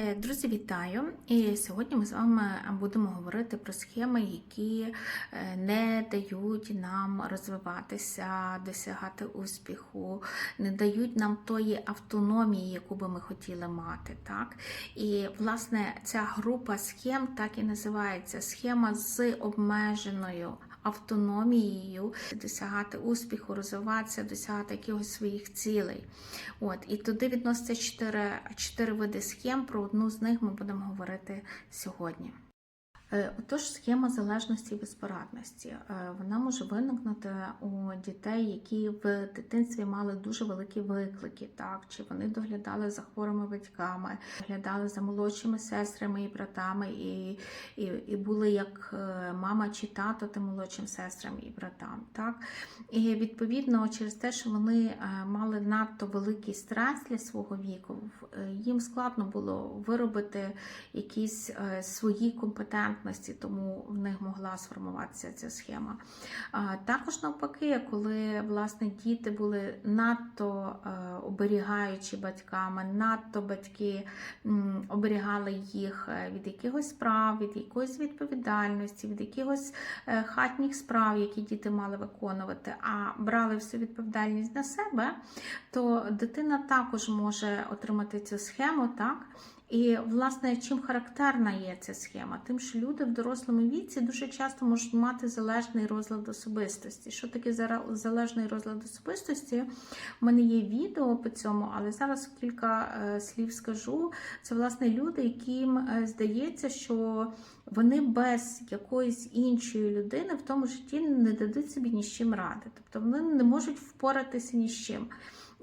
Е, Друзі, вітаю! І сьогодні ми з вами будемо говорити про схеми, які е, не дають нам розвиватися, досягати успіху, не дають нам тої автономії, яку би ми хотіли мати. Так? І власне ця група схем так і називається схема з обмеженою автономією, досягати успіху, розвиватися, досягати якихось своїх цілей. От, і туди відносяться чотири, види схем. Про одну з них ми будемо говорити сьогодні. Е, Отож, схема залежності і безпорадності. Е, Вона може виникнути у дітей, які в дитинстві мали дуже великі виклики, так чи вони доглядали за хворими батьками, доглядали за молодшими сестрами і братами, і, і, і були як е, мама чи тато тим молодшим сестрам і братам. Так? І відповідно, через те, що вони мали надто великий стрес для свого віку, їм складно було виробити якісь свої компетентності, тому в них могла сформуватися ця схема. Також навпаки, коли власне діти були надто е, оберігаючі батьками, надто батьки оберігали їх е, від якихось справ, від якоїсь відповідальності, від якихось е, хатніх справ, які діти мали виконувати, а брали всю відповідальність на себе, то дитина також може отримати цю схему, так? І, власне, чим характерна є ця схема? Тим, що люди в дорослому віці дуже часто можуть мати залежний розлад особистості. Що таке залежний розлад особистості? У мене є відео по цьому, але зараз кілька е, слів скажу. Це власне люди, яким е, здається, що вони без якоїсь іншої людини в тому житті не дадуть собі ні з чим ради. Тобто вони не можуть впоратися ні з чим.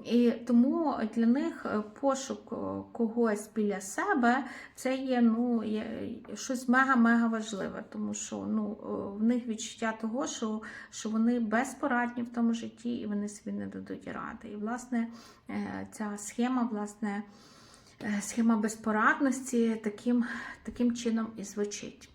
І тому для них е, пошук е, когось біля себе це є ну, щось мега-мега важливе, тому що ну, е, в них відчуття того, що, що вони безпорадні в тому житті і вони собі не дадуть ради. І власне ця схема, власне, схема безпорадності таким, таким чином і звучить.